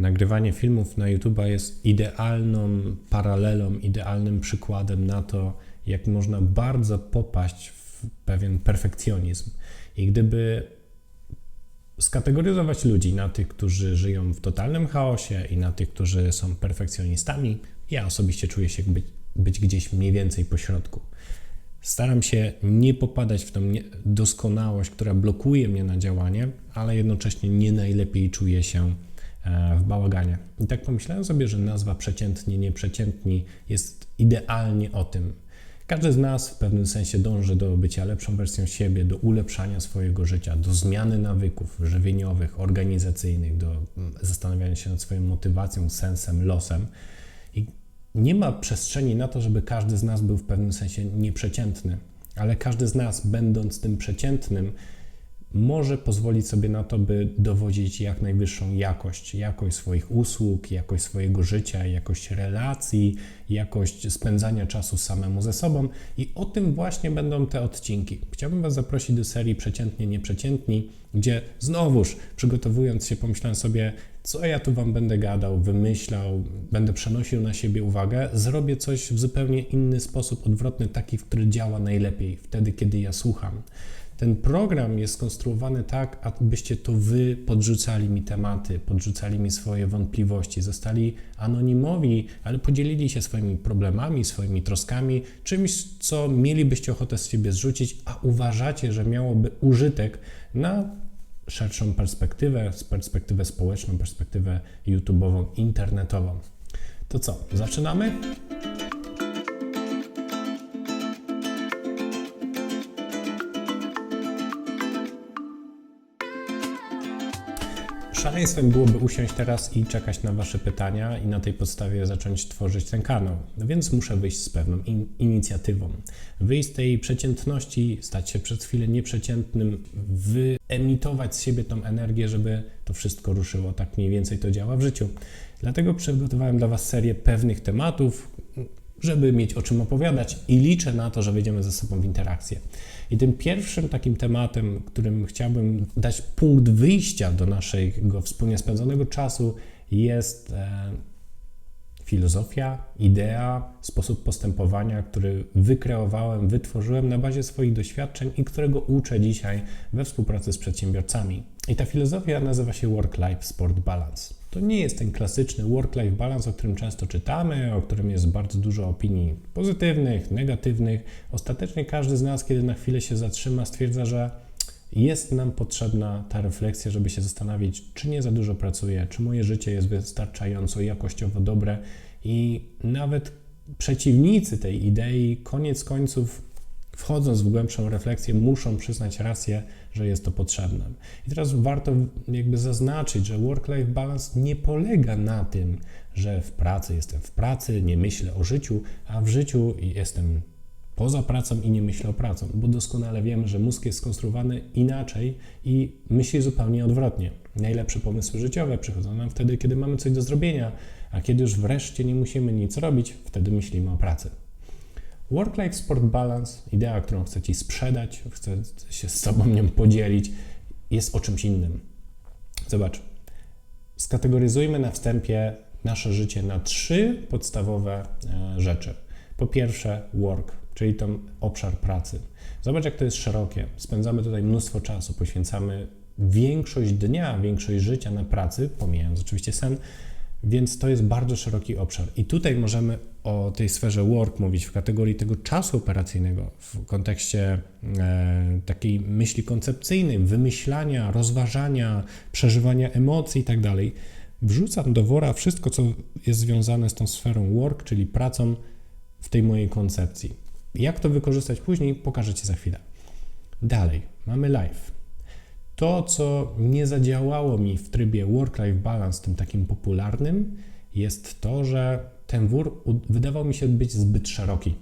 nagrywanie filmów na YouTube jest idealną paralelą, idealnym przykładem na to, jak można bardzo popaść w pewien perfekcjonizm. I gdyby skategoryzować ludzi na tych, którzy żyją w totalnym chaosie i na tych, którzy są perfekcjonistami, ja osobiście czuję się być, być gdzieś mniej więcej po środku. Staram się nie popadać w tą doskonałość, która blokuje mnie na działanie, ale jednocześnie nie najlepiej czuję się w bałaganie. I tak pomyślałem sobie, że nazwa przeciętni, nieprzeciętni jest idealnie o tym. Każdy z nas w pewnym sensie dąży do bycia lepszą wersją siebie, do ulepszania swojego życia, do zmiany nawyków żywieniowych, organizacyjnych, do mm, zastanawiania się nad swoją motywacją, sensem, losem. I nie ma przestrzeni na to, żeby każdy z nas był w pewnym sensie nieprzeciętny, ale każdy z nas, będąc tym przeciętnym, może pozwolić sobie na to, by dowodzić jak najwyższą jakość, jakość swoich usług, jakość swojego życia, jakość relacji, jakość spędzania czasu samemu ze sobą i o tym właśnie będą te odcinki. Chciałbym Was zaprosić do serii Przeciętnie Nieprzeciętni, gdzie znowuż przygotowując się pomyślałem sobie, co ja tu Wam będę gadał, wymyślał, będę przenosił na siebie uwagę, zrobię coś w zupełnie inny sposób, odwrotny, taki, w który działa najlepiej, wtedy, kiedy ja słucham. Ten program jest skonstruowany tak, abyście to wy podrzucali mi tematy, podrzucali mi swoje wątpliwości, zostali anonimowi, ale podzielili się swoimi problemami, swoimi troskami, czymś, co mielibyście ochotę z siebie zrzucić, a uważacie, że miałoby użytek na szerszą perspektywę, perspektywę społeczną, perspektywę YouTube'ową, internetową. To co, zaczynamy? Szaleństwem byłoby usiąść teraz i czekać na Wasze pytania i na tej podstawie zacząć tworzyć ten kanał. No więc muszę wyjść z pewną in inicjatywą. Wyjść z tej przeciętności, stać się przez chwilę nieprzeciętnym, wyemitować z siebie tą energię, żeby to wszystko ruszyło. Tak mniej więcej to działa w życiu. Dlatego przygotowałem dla Was serię pewnych tematów, żeby mieć o czym opowiadać i liczę na to, że wejdziemy ze sobą w interakcję. I tym pierwszym takim tematem, którym chciałbym dać punkt wyjścia do naszego wspólnie spędzonego czasu, jest e, filozofia, idea, sposób postępowania, który wykreowałem, wytworzyłem na bazie swoich doświadczeń i którego uczę dzisiaj we współpracy z przedsiębiorcami. I ta filozofia nazywa się Work-Life Sport Balance. To nie jest ten klasyczny work-life balance, o którym często czytamy, o którym jest bardzo dużo opinii pozytywnych, negatywnych. Ostatecznie każdy z nas, kiedy na chwilę się zatrzyma, stwierdza, że jest nam potrzebna ta refleksja, żeby się zastanowić, czy nie za dużo pracuję, czy moje życie jest wystarczająco jakościowo dobre i nawet przeciwnicy tej idei koniec końców wchodząc w głębszą refleksję, muszą przyznać rację, że jest to potrzebne. I teraz warto jakby zaznaczyć, że work-life balance nie polega na tym, że w pracy jestem w pracy, nie myślę o życiu, a w życiu jestem poza pracą i nie myślę o pracy, bo doskonale wiemy, że mózg jest skonstruowany inaczej i myśli zupełnie odwrotnie. Najlepsze pomysły życiowe przychodzą nam wtedy, kiedy mamy coś do zrobienia, a kiedy już wreszcie nie musimy nic robić, wtedy myślimy o pracy. Work-life sport balance, idea, którą chcę Ci sprzedać, chcę się z Tobą nią podzielić, jest o czymś innym. Zobacz, skategoryzujmy na wstępie nasze życie na trzy podstawowe e, rzeczy. Po pierwsze, work, czyli ten obszar pracy. Zobacz, jak to jest szerokie. Spędzamy tutaj mnóstwo czasu, poświęcamy większość dnia, większość życia na pracy, pomijając oczywiście sen, więc to jest bardzo szeroki obszar. I tutaj możemy o tej sferze work mówić w kategorii tego czasu operacyjnego, w kontekście e, takiej myśli koncepcyjnej, wymyślania, rozważania, przeżywania emocji itd. Tak Wrzucam do wora wszystko, co jest związane z tą sferą work, czyli pracą w tej mojej koncepcji. Jak to wykorzystać później, pokażę Ci za chwilę. Dalej, mamy live. To, co nie zadziałało mi w trybie work-life balance, tym takim popularnym, jest to, że ten wór wydawał mi się być zbyt szeroki.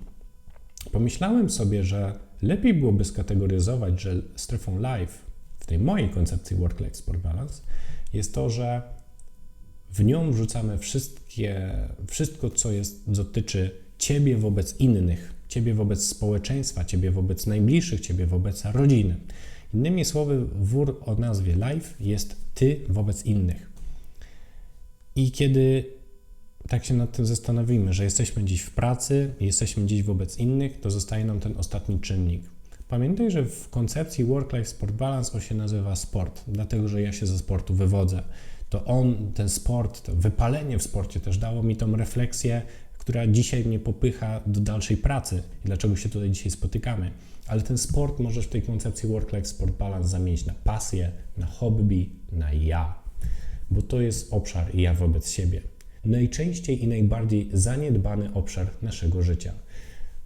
Pomyślałem sobie, że lepiej byłoby skategoryzować, że strefą live w tej mojej koncepcji work-life sport balance jest to, że w nią wrzucamy wszystkie, wszystko, co jest, dotyczy ciebie wobec innych, ciebie wobec społeczeństwa, ciebie wobec najbliższych, ciebie wobec rodziny. Innymi słowy, wór o nazwie live jest ty wobec innych. I kiedy tak się nad tym zastanowimy, że jesteśmy dziś w pracy, jesteśmy dziś wobec innych, to zostaje nam ten ostatni czynnik. Pamiętaj, że w koncepcji Work-Life Sport Balance on się nazywa sport, dlatego że ja się ze sportu wywodzę. To on, ten sport, to wypalenie w sporcie też dało mi tą refleksję, która dzisiaj mnie popycha do dalszej pracy i dlaczego się tutaj dzisiaj spotykamy. Ale ten sport możesz w tej koncepcji Work-Life Sport Balance zamienić na pasję, na hobby, na ja, bo to jest obszar ja wobec siebie. Najczęściej i najbardziej zaniedbany obszar naszego życia.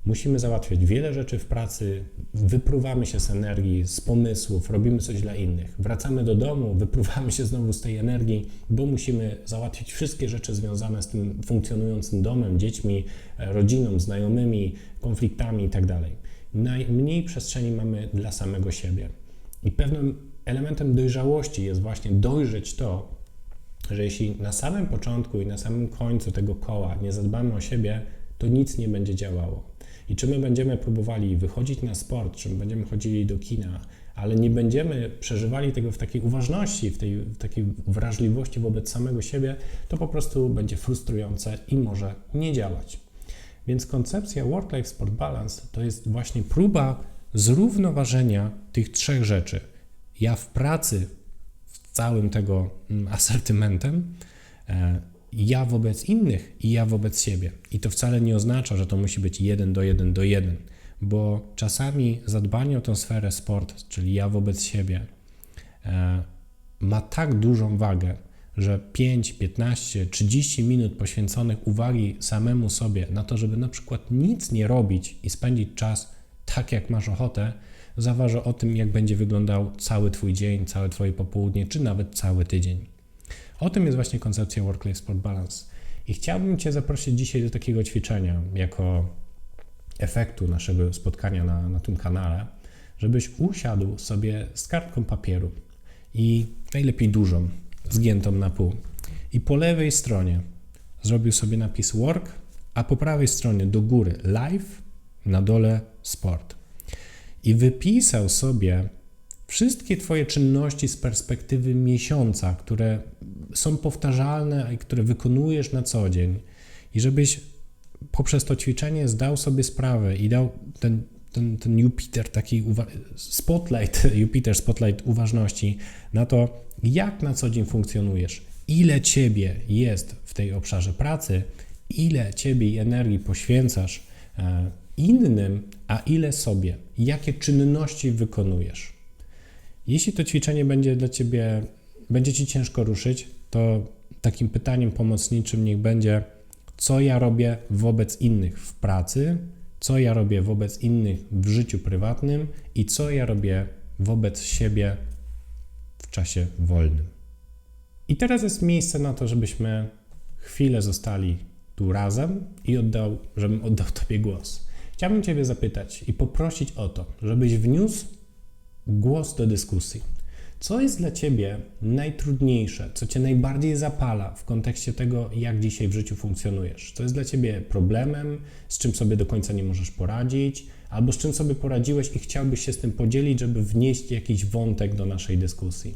Musimy załatwiać wiele rzeczy w pracy, wypruwamy się z energii, z pomysłów, robimy coś dla innych. Wracamy do domu, wypruwamy się znowu z tej energii, bo musimy załatwić wszystkie rzeczy związane z tym funkcjonującym domem, dziećmi, rodziną, znajomymi, konfliktami itd. Najmniej przestrzeni mamy dla samego siebie. I pewnym elementem dojrzałości jest właśnie dojrzeć to, że jeśli na samym początku i na samym końcu tego koła nie zadbamy o siebie, to nic nie będzie działało. I czy my będziemy próbowali wychodzić na sport, czy my będziemy chodzili do kina, ale nie będziemy przeżywali tego w takiej uważności, w, tej, w takiej wrażliwości wobec samego siebie, to po prostu będzie frustrujące i może nie działać. Więc koncepcja Work-Life Sport Balance to jest właśnie próba zrównoważenia tych trzech rzeczy. Ja w pracy, z całym tego mm, asortymentem, e, ja wobec innych i ja wobec siebie. I to wcale nie oznacza, że to musi być jeden do jeden do jeden, bo czasami zadbanie o tę sferę sport, czyli ja wobec siebie, e, ma tak dużą wagę, że 5, 15, 30 minut poświęconych uwagi samemu sobie na to, żeby na przykład nic nie robić i spędzić czas tak, jak masz ochotę, zaważy o tym, jak będzie wyglądał cały Twój dzień, całe Twoje popołudnie, czy nawet cały tydzień. O tym jest właśnie koncepcja Work-Life Sport Balance. I chciałbym Cię zaprosić dzisiaj do takiego ćwiczenia, jako efektu naszego spotkania na, na tym kanale, żebyś usiadł sobie z kartką papieru i najlepiej dużą, zgiętą na pół. I po lewej stronie zrobił sobie napis work, a po prawej stronie do góry live, na dole sport. I wypisał sobie wszystkie Twoje czynności z perspektywy miesiąca, które są powtarzalne i które wykonujesz na co dzień, i żebyś poprzez to ćwiczenie zdał sobie sprawę i dał ten, ten, ten Jupiter, taki spotlight, Jupiter spotlight uważności na to, jak na co dzień funkcjonujesz, ile ciebie jest w tej obszarze pracy, ile ciebie i energii poświęcasz e, innym, a ile sobie, jakie czynności wykonujesz. Jeśli to ćwiczenie będzie dla ciebie, będzie ci ciężko ruszyć, to takim pytaniem pomocniczym niech będzie, co ja robię wobec innych w pracy, co ja robię wobec innych w życiu prywatnym i co ja robię wobec siebie w czasie wolnym. I teraz jest miejsce na to, żebyśmy chwilę zostali tu razem i oddał, żebym oddał Tobie głos. Chciałbym Ciebie zapytać i poprosić o to, żebyś wniósł głos do dyskusji. Co jest dla Ciebie najtrudniejsze, co Cię najbardziej zapala w kontekście tego, jak dzisiaj w życiu funkcjonujesz? Co jest dla Ciebie problemem, z czym sobie do końca nie możesz poradzić, albo z czym sobie poradziłeś i chciałbyś się z tym podzielić, żeby wnieść jakiś wątek do naszej dyskusji?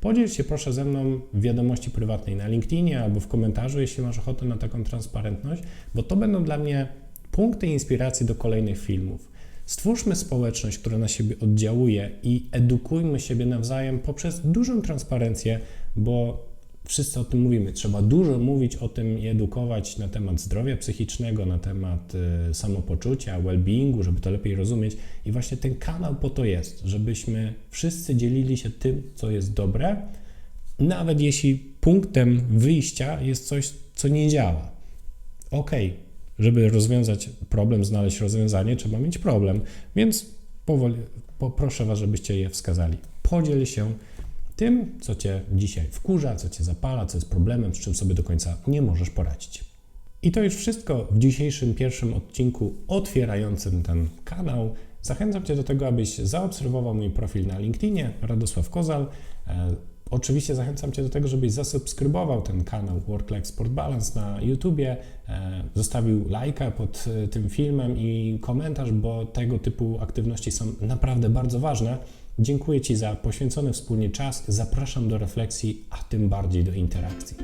Podziel się proszę ze mną w wiadomości prywatnej na LinkedInie albo w komentarzu, jeśli masz ochotę na taką transparentność, bo to będą dla mnie punkty inspiracji do kolejnych filmów. Stwórzmy społeczność, która na siebie oddziałuje i edukujmy siebie nawzajem poprzez dużą transparencję, bo wszyscy o tym mówimy. Trzeba dużo mówić o tym i edukować na temat zdrowia psychicznego, na temat y, samopoczucia, well-beingu, żeby to lepiej rozumieć. I właśnie ten kanał po to jest, żebyśmy wszyscy dzielili się tym, co jest dobre, nawet jeśli punktem wyjścia jest coś, co nie działa. Okej, okay żeby rozwiązać problem, znaleźć rozwiązanie, trzeba mieć problem. Więc powoli, poproszę Was, żebyście je wskazali. Podziel się tym, co Cię dzisiaj wkurza, co Cię zapala, co jest problemem, z czym sobie do końca nie możesz poradzić. I to już wszystko w dzisiejszym pierwszym odcinku otwierającym ten kanał. Zachęcam Cię do tego, abyś zaobserwował mój profil na LinkedInie, Radosław Kozal. Oczywiście zachęcam Cię do tego, żebyś zasubskrybował ten kanał Work Life Sport Balance na YouTubie, e, zostawił lajka pod e, tym filmem i komentarz, bo tego typu aktywności są naprawdę bardzo ważne. Dziękuję Ci za poświęcony wspólnie czas, zapraszam do refleksji, a tym bardziej do interakcji.